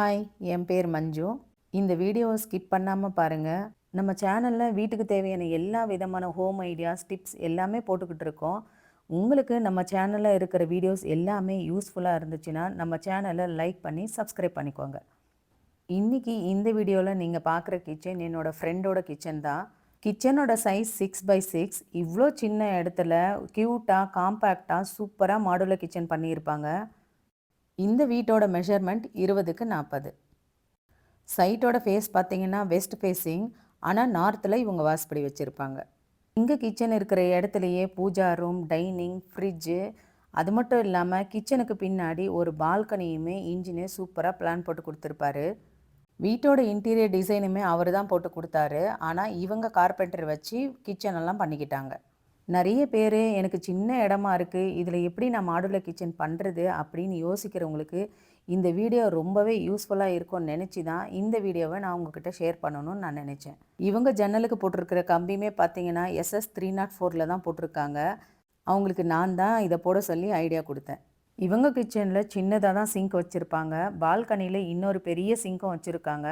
Hi என் பேர் மஞ்சு. இந்த வீடியோவை ஸ்கிப் பண்ணாமல் பாருங்கள் நம்ம சேனலில் வீட்டுக்கு தேவையான எல்லா விதமான ஹோம் ஐடியாஸ் டிப்ஸ் எல்லாமே போட்டுக்கிட்டு இருக்கோம். உங்களுக்கு நம்ம சேனலில் இருக்கிற வீடியோஸ் எல்லாமே யூஸ்ஃபுல்லாக இருந்துச்சுன்னா நம்ம சேனலை லைக் பண்ணி சப்ஸ்கிரைப் பண்ணிக்கோங்க. இன்றைக்கி இந்த வீடியோவில் நீங்கள் பார்க்குற கிச்சன் என்னோடய ஃப்ரெண்டோட கிச்சன் தான். கிச்சனோட சைஸ் சிக்ஸ் பை சிக்ஸ் இவ்வளோ சின்ன இடத்துல க்யூட்டாக காம்பேக்டாக சூப்பராக மாடுலர் கிச்சன் பண்ணியிருப்பாங்க. இந்த வீட்டோட மெஷர்மெண்ட் இருபதுக்கு நாற்பது சைட்டோட ஃபேஸ் பார்த்தீங்கன்னா வெஸ்ட் ஃபேஸிங் ஆனால் நார்த்தில் இவங்க வாசப்படி வச்சுருப்பாங்க. இங்கே கிச்சன் இருக்கிற இடத்துலையே பூஜா ரூம் டைனிங் ஃப்ரிட்ஜு அது மட்டும் இல்லாமல் கிச்சனுக்கு பின்னாடி ஒரு பால்கனியுமே இன்ஜினியர் சூப்பராக பிளான் போட்டு கொடுத்துருப்பாரு. வீட்டோட இன்டீரியர் டிசைனுமே அவர் தான் போட்டு கொடுத்தாரு. ஆனால் இவங்க கார்பெண்டர் வச்சு கிச்சனெல்லாம் பண்ணிக்கிட்டாங்க. நிறைய பேர் எனக்கு சின்ன இடமா இருக்குது இதில் எப்படி நான் மாடுலர் கிச்சன் பண்ணுறது அப்படின்னு யோசிக்கிறவங்களுக்கு இந்த வீடியோ ரொம்பவே யூஸ்ஃபுல்லாக இருக்கும்னு நினச்சி தான் இந்த வீடியோவை நான் உங்ககிட்ட ஷேர் பண்ணணும்னு நான் நினச்சேன். இவங்க ஜன்னலுக்கு போட்டிருக்கிற கம்பியுமே பார்த்தீங்கன்னா எஸ்எஸ் த்ரீ நாட் ஃபோரில் தான் போட்டிருக்காங்க. அவங்களுக்கு நான் தான் இதை போட சொல்லி ஐடியா கொடுத்தேன். இவங்க கிச்சனில் சின்னதாக தான் சிங்க் வச்சுருப்பாங்க. பால்கனியில் இன்னொரு பெரிய சிங்க்கும் வச்சுருக்காங்க.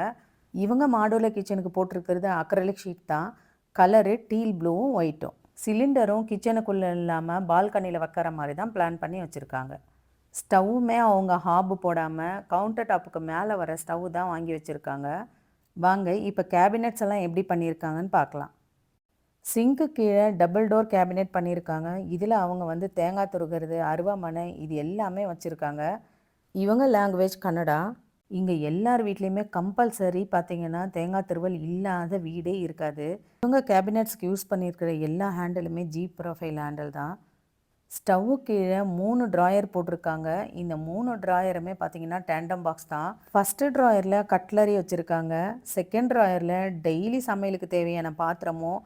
இவங்க மாடுலர் கிச்சனுக்கு போட்டிருக்கிறது அக்ரலிக் ஷீட் தான். கலரு டீல் ப்ளூவும் ஒயிட்டும் சிலிண்டரும் கிச்சனுக்குள்ளே இல்லாமல் பால்கனியில் வைக்கிற மாதிரி தான் பிளான் பண்ணி வச்சுருக்காங்க. ஸ்டவ்வுமே அவங்க ஹாபு போடாமல் கவுண்டர் டாப்புக்கு மேலே வர ஸ்டவ் தான் வாங்கி வச்சுருக்காங்க. வாங்க இப்போ கேபினெட்ஸ் எல்லாம் எப்படி பண்ணியிருக்காங்கன்னு பார்க்கலாம். சிங்க்கு கீழே டபுள் டோர் கேபினெட் பண்ணியிருக்காங்க இதில் அவங்க வந்து தேங்காய் துருகிறது அருவாமனை இது எல்லாமே வச்சுருக்காங்க. இவங்க லாங்குவேஜ் கன்னடா. இங்கே எல்லார் வீட்லேயுமே கம்பல்சரி பார்த்தீங்கன்னா தேங்காய் திருவல் இல்லாத வீடே இருக்காது. இவங்க கேபினெட்ஸ்க்கு யூஸ் பண்ணியிருக்கிற எல்லா ஹேண்டிலுமே ஜீப் ப்ரொஃபைல் ஹேண்டில் தான். ஸ்டவ்வு கீழே மூணு ட்ராயர் போட்டிருக்காங்க. இந்த மூணு ட்ராயருமே பார்த்தீங்கன்னா டேண்டம் பாக்ஸ் தான். ஃபஸ்ட்டு ட்ராயரில் கட்லரி வச்சுருக்காங்க. செகண்ட் ட்ராயரில் டெய்லி சமையலுக்கு தேவையான பாத்திரமும்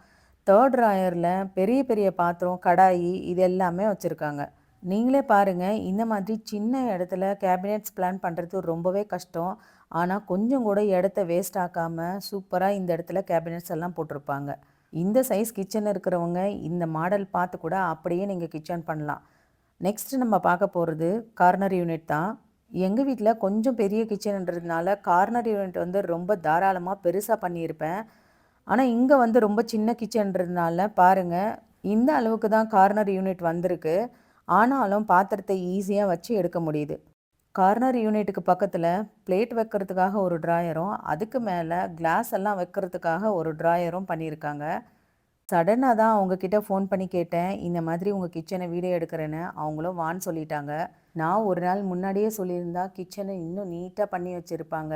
தேர்ட் ட்ராயரில் பெரிய பெரிய பாத்திரம் கடாயி இது எல்லாமே வச்சுருக்காங்க. நீங்களே பாருங்கள் இந்த மாதிரி சின்ன இடத்துல கேபினெட்ஸ் பிளான் பண்ணுறது ரொம்பவே கஷ்டம். ஆனால் கொஞ்சம் கூட இடத்த வேஸ்ட் ஆக்காமல் சூப்பராக இந்த இடத்துல கேபினெட்ஸ் எல்லாம் போட்டிருப்பாங்க. இந்த சைஸ் கிச்சன் இருக்கிறவங்க இந்த மாடல் பார்த்து கூட அப்படியே நீங்கள் கிச்சன் பண்ணலாம். நெக்ஸ்ட் நம்ம பார்க்க போகிறது கார்னர் யூனிட் தான். எங்கள் வீட்டில் கொஞ்சம் பெரிய கிச்சன்ன்றதுனால கார்னர் யூனிட் வந்து ரொம்ப தாராளமாக பெருசாக பண்ணியிருப்பேன். ஆனால் இங்கே வந்து ரொம்ப சின்ன கிச்சன்றதுனால பாருங்கள் இந்த அளவுக்கு தான் கார்னர் யூனிட் வந்திருக்கு. ஆனாலும் பாத்திரத்தை ஈஸியாக வச்சு எடுக்க முடியுது. கார்னர் யூனிட்டுக்கு பக்கத்தில் பிளேட் வைக்கிறதுக்காக ஒரு ட்ராயரும் அதுக்கு மேலே கிளாஸ் எல்லாம் வைக்கிறதுக்காக ஒரு ட்ராயரும் பண்ணியிருக்காங்க. சடனாக தான் அவங்கக்கிட்ட ஃபோன் பண்ணி கேட்டேன் இந்த மாதிரி உங்கள் கிச்சனை வீடியோ எடுக்கிறேன்னு. அவங்களும் வான்னு சொல்லிட்டாங்க. நான் ஒரு நாள் முன்னாடியே சொல்லியிருந்தா கிச்சனை இன்னும் நீட்டாக பண்ணி வச்சுருப்பாங்க.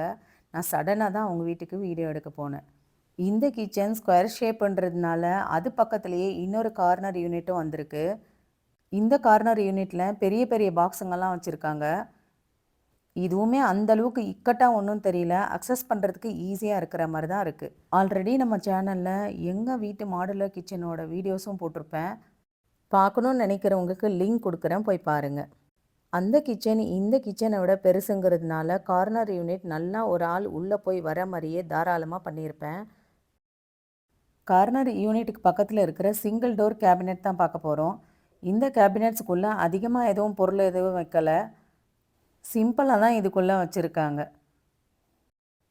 நான் சடனாக தான் அவங்க வீட்டுக்கு வீடியோ எடுக்க போனேன். இந்த கிச்சன் ஸ்கொயர் ஷேப்புன்றதுனால அது பக்கத்துலேயே இன்னொரு கார்னர் யூனிட்டும் வந்திருக்கு. இந்த கார்னர் யூனிட்டில் பெரிய பெரிய பாக்ஸுங்கெல்லாம் வச்சுருக்காங்க. இதுவுமே அந்த அளவுக்கு இக்கட்டாக ஒன்றும் தெரியல. அக்சஸ் பண்ணுறதுக்கு ஈஸியாக இருக்கிற மாதிரி தான் இருக்குது ஆல்ரெடி நம்ம சேனலில் எங்கள் வீட்டு மாடுலர் கிச்சனோட வீடியோஸும் போட்டிருப்பேன். பார்க்கணுன்னு நினைக்கிறவங்களுக்கு லிங்க் கொடுக்குறேன். போய் பாருங்கள் அந்த கிச்சன் இந்த கிச்சனை விட பெருசுங்கிறதுனால கார்னர் யூனிட் நல்லா ஒரு ஆள் உள்ளே போய் வர மாதிரியே தாராளமாக பண்ணியிருப்பேன். கார்னர் யூனிட்டுக்கு பக்கத்தில் இருக்கிற சிங்கிள் டோர் கேபினெட் தான் பார்க்க போகிறோம் இந்த கேபினட்ஸுக்குள்ளே அதிகமாக எதுவும் பொருள் எதுவும் வைக்கலை. சிம்பிளாக தான் இதுக்குள்ளே வச்சுருக்காங்க.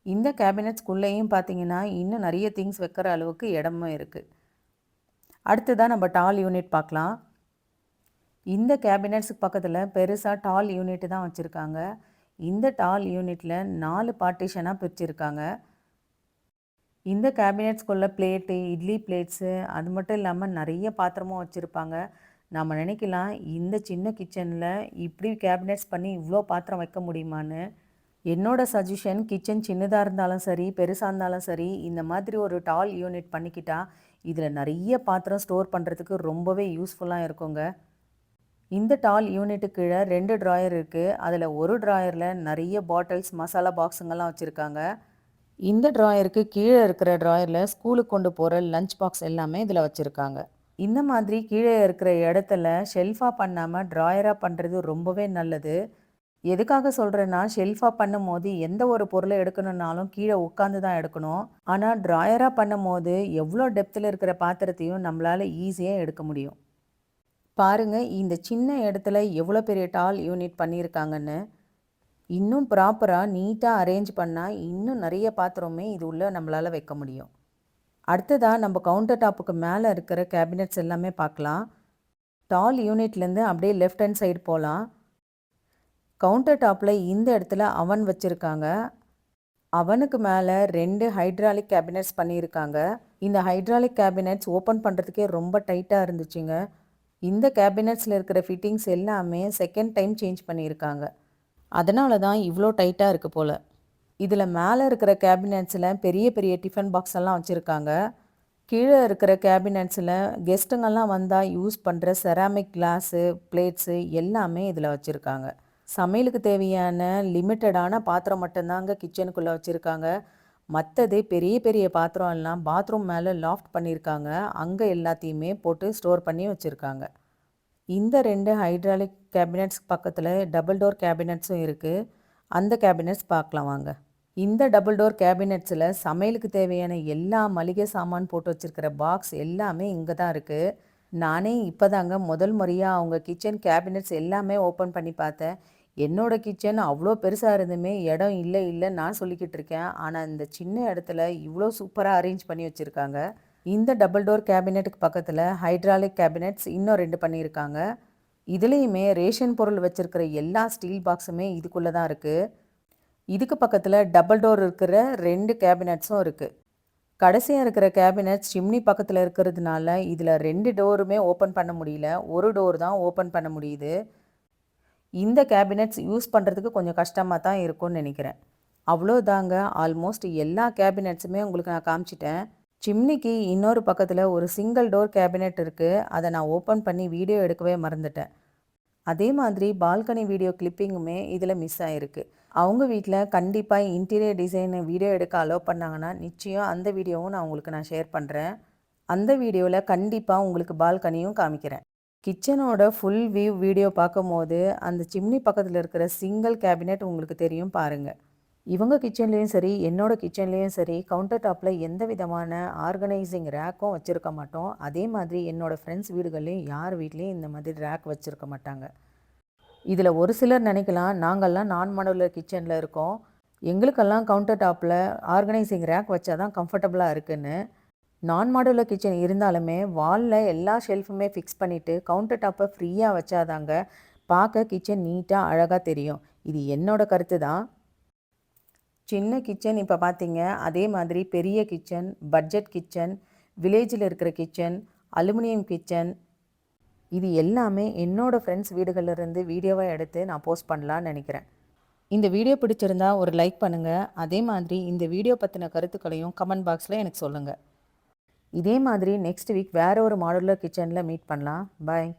இந்த கேபினட்ஸ்க்குள்ளேயும் பார்த்தீங்கன்னா இன்னும் நிறைய திங்ஸ் வைக்கிற அளவுக்கு இடமும் இருக்குது அடுத்ததான் நம்ம டால் யூனிட் பார்க்கலாம். இந்த கேபினட்ஸுக்கு பக்கத்தில் பெருசாக டால் யூனிட் தான் வச்சுருக்காங்க. இந்த டால் யூனிட்டில் நாலு பார்ட்டிஷனாக பிரிச்சுருக்காங்க. இந்த கேபினெட்ஸ்குள்ளே பிளேட்டு இட்லி பிளேட்ஸு அது மட்டும் இல்லாமல் நிறைய பாத்திரமும் வச்சுருப்பாங்க. நம்ம நினைக்கலாம் இந்த சின்ன கிச்சனில் இப்படி கேபினெட்ஸ் பண்ணி இவ்வளோ பாத்திரம் வைக்க முடியுமான்னு. என்னோடய சஜஷன் கிச்சன் சின்னதாக இருந்தாலும் சரி பெருசாக இருந்தாலும் சரி இந்த மாதிரி ஒரு டால் யூனிட் பண்ணிக்கிட்டா இதில் நிறைய பாத்திரம் ஸ்டோர் பண்ணுறதுக்கு ரொம்பவே யூஸ்ஃபுல்லாக இருக்குங்க. இந்த டால் யூனிட்டு கீழே ரெண்டு ட்ராயர் இருக்குது அதில் ஒரு ட்ராயரில் நிறைய பாட்டில்ஸ் மசாலா பாக்ஸுங்கெல்லாம் வச்சுருக்காங்க. இந்த ட்ராயருக்கு கீழே இருக்கிற ட்ராயரில் ஸ்கூலுக்கு கொண்டு போகிற லஞ்ச் பாக்ஸ் எல்லாமே இதில் வச்சுருக்காங்க. இந்த மாதிரி கீழே இருக்கிற இடத்துல ஷெல்ஃபாக பண்ணாமல் ட்ராயராக பண்ணுறது ரொம்பவே நல்லது. எதுக்காக சொல்கிறேன்னா ஷெல்ஃபாக பண்ணும் போது எந்த ஒரு பொருளை எடுக்கணுன்னாலும் கீழே உட்காந்து தான் எடுக்கணும். ஆனால் ட்ராயராக பண்ணும் போது எவ்வளோ டெப்த்தில் இருக்கிற பாத்திரத்தையும் நம்மளால் ஈஸியாக எடுக்க முடியும். பாருங்கள் இந்த சின்ன இடத்துல எவ்வளோ பெரிய டால் யூனிட் பண்ணியிருக்காங்கன்னு. இன்னும் ப்ராப்பராக நீட்டாக அரேஞ்ச் பண்ணால் இன்னும் நிறைய பாத்திரமே இது உள்ளே நம்மளால் வைக்க முடியும். அடுத்ததாக நம்ம கவுண்டர் டாப்புக்கு மேலே இருக்கிற கேபினெட்ஸ் எல்லாமே பார்க்கலாம். டால் யூனிட்லேருந்து அப்படியே லெஃப்ட் ஹேண்ட் சைடு போகலாம் கவுண்டர் டாப்பில் இந்த இடத்துல அவன் வச்சுருக்காங்க. அவனுக்கு மேலே ரெண்டு ஹைட்ராலிக் கேபினட்ஸ் பண்ணியிருக்காங்க. இந்த ஹைட்ராலிக் கேபினெட்ஸ் ஓப்பன் பண்ணுறதுக்கே ரொம்ப டைட்டாக இருந்துச்சுங்க. இந்த கேபினட்ஸில் இருக்கிற ஃபிட்டிங்ஸ் எல்லாமே செகண்ட் டைம் சேஞ்ச் பண்ணியிருக்காங்க. அதனால தான் இவ்வளோ டைட்டாக இருக்குது போல். இதில் மேலே இருக்கிற கேபினட்ஸில் பெரிய பெரிய டிஃபன் பாக்ஸ் எல்லாம் வச்சுருக்காங்க. கீழே இருக்கிற கேபினெட்ஸில் கெஸ்ட்டுங்கெல்லாம் வந்தால் யூஸ் பண்ணுற செராமிக் கிளாஸு பிளேட்ஸு எல்லாமே இதில் வச்சுருக்காங்க. சமையலுக்கு தேவையான லிமிட்டடான பாத்திரம் மட்டும்தாங்க கிச்சனுக்குள்ளே வச்சுருக்காங்க. மற்றது பெரிய பெரிய பாத்திரம் எல்லாம் பாத்ரூம் மேலே லாஃப்ட் பண்ணியிருக்காங்க அங்கே எல்லாத்தையுமே போட்டு ஸ்டோர் பண்ணி வச்சுருக்காங்க. இந்த ரெண்டு ஹைட்ராலிக் கேபினட்ஸ் பக்கத்தில் டபுள் டோர் கேபினட்ஸும் இருக்குது அந்த கேபினட்ஸ் பார்க்கலாம் வாங்க. இந்த டபுள் டோர் கேபினெட்ஸில் சமையலுக்கு தேவையான எல்லா மளிகை சாமான் போட்டு வச்சுருக்கிற பாக்ஸ் எல்லாமே இங்கே தான் இருக்குது நானே இப்போ தாங்க முதல் முறையாக அவங்க கிச்சன் கேபினெட்ஸ் எல்லாமே ஓப்பன் பண்ணி பார்த்தேன். என்னோடய கிச்சன் அவ்வளோ பெருசாக இருந்துமே இடம் இல்லை இல்லை நான் சொல்லிக்கிட்டு இருக்கேன். ஆனால் இந்த சின்ன இடத்துல இவ்வளோ சூப்பராக அரேஞ்ச் பண்ணி வச்சுருக்காங்க. இந்த டபுள் டோர் கேபினெட்டுக்கு பக்கத்தில் ஹைட்ராலிக் கேபினெட்ஸ் இன்னும் ரெண்டு பண்ணியிருக்காங்க. இதுலேயுமே ரேஷன் பொருள் வச்சுருக்கிற எல்லா ஸ்டீல் பாக்ஸுமே இதுக்குள்ளே தான் இருக்குது இதுக்கு பக்கத்தில் டபுள் டோர் இருக்கிற ரெண்டு கேபினட்ஸும் இருக்குது கடைசியாக இருக்கிற கேபினட் சிம்னி பக்கத்தில் இருக்கிறதுனால இதில் ரெண்டு டோருமே ஓப்பன் பண்ண முடியல. ஒரு டோர் தான் ஓப்பன் பண்ண முடியுது. இந்த கேபினெட்ஸ் யூஸ் பண்ணுறதுக்கு கொஞ்சம் கஷ்டமாக தான் இருக்கும்னு நினைக்கிறேன். அவ்வளோதாங்க ஆல்மோஸ்ட் எல்லா கேபினட்ஸுமே உங்களுக்கு நான் காமிச்சிட்டேன். சிம்னிக்கு இன்னொரு பக்கத்தில் ஒரு சிங்கிள் டோர் கேபினெட் இருக்குது அதை நான் ஓப்பன் பண்ணி வீடியோ எடுக்கவே மறந்துட்டேன். அதே மாதிரி பால்கனி வீடியோ கிளிப்பிங்குமே இதில் மிஸ் ஆகிருக்கு அவங்க வீட்டில் கண்டிப்பாக இன்டீரியர் டிசைனை வீடியோ எடுக்க அலோவ் பண்ணாங்கன்னா நிச்சயம் அந்த வீடியோவும் நான் உங்களுக்கு நான் ஷேர் பண்ணுறேன் அந்த வீடியோவில் கண்டிப்பாக உங்களுக்கு பால்கனியும் காமிக்கிறேன். கிச்சனோட ஃபுல் வியூ வீடியோ பார்க்கும்போது அந்த சிம்னி பக்கத்தில் இருக்கிற சிங்கிள் கேபினெட் உங்களுக்கு தெரியும் பாருங்கள் இவங்க கிச்சன்லேயும் சரி என்னோட கிச்சன்லேயும் சரி கவுண்டர் டாப்பில் எந்த விதமான ஆர்கனைசிங் ரேக்கும் வச்சுருக்க மாட்டோம். அதே மாதிரி என்னோடய ஃப்ரெண்ட்ஸ் வீடுகள்லேயும் யார் வீட்லேயும் இந்த மாதிரி ரேக் வச்சுருக்க மாட்டாங்க. இதில் ஒரு சிலர் நினைக்கலாம் நாங்கள்லாம் நான் மாடலர் கிச்சனில் இருக்கோம். எங்களுக்கெல்லாம் கவுண்டர் டாப்பில் ஆர்கனைசிங் ரேக் வச்சா தான் கம்ஃபர்டபுளாக இருக்குன்னு. நான் மாடுலர் கிச்சன் இருந்தாலுமே வாலில் எல்லா ஷெல்ஃபுமே ஃபிக்ஸ் பண்ணிவிட்டு கவுண்டர் டாப்பை ஃப்ரீயாக வச்சாதாங்க பார்க்க கிச்சன் நீட்டாக அழகாக தெரியும். இது என்னோடய கருத்து தான் சின்ன கிச்சன் இப்போ பார்த்தீங்க அதே மாதிரி பெரிய கிச்சன் பட்ஜெட் கிச்சன் வில்லேஜில் இருக்கிற கிச்சன் அலுமினியம் கிச்சன் இது எல்லாமே என்னோடய ஃப்ரெண்ட்ஸ் வீடுகளிலிருந்து வீடியோவாக எடுத்து நான் போஸ்ட் பண்ணலான்னு நினைக்கிறேன். இந்த வீடியோ பிடிச்சிருந்தா ஒரு லைக் பண்ணுங்கள் அதே மாதிரி இந்த வீடியோ பற்றின கருத்துக்களையும் கமெண்ட் பாக்ஸில் எனக்கு சொல்லுங்கள் இதே மாதிரி நெக்ஸ்ட் வீக் வேறு ஒரு மாடுலர் கிச்சனில் மீட் பண்ணலாம். பாய்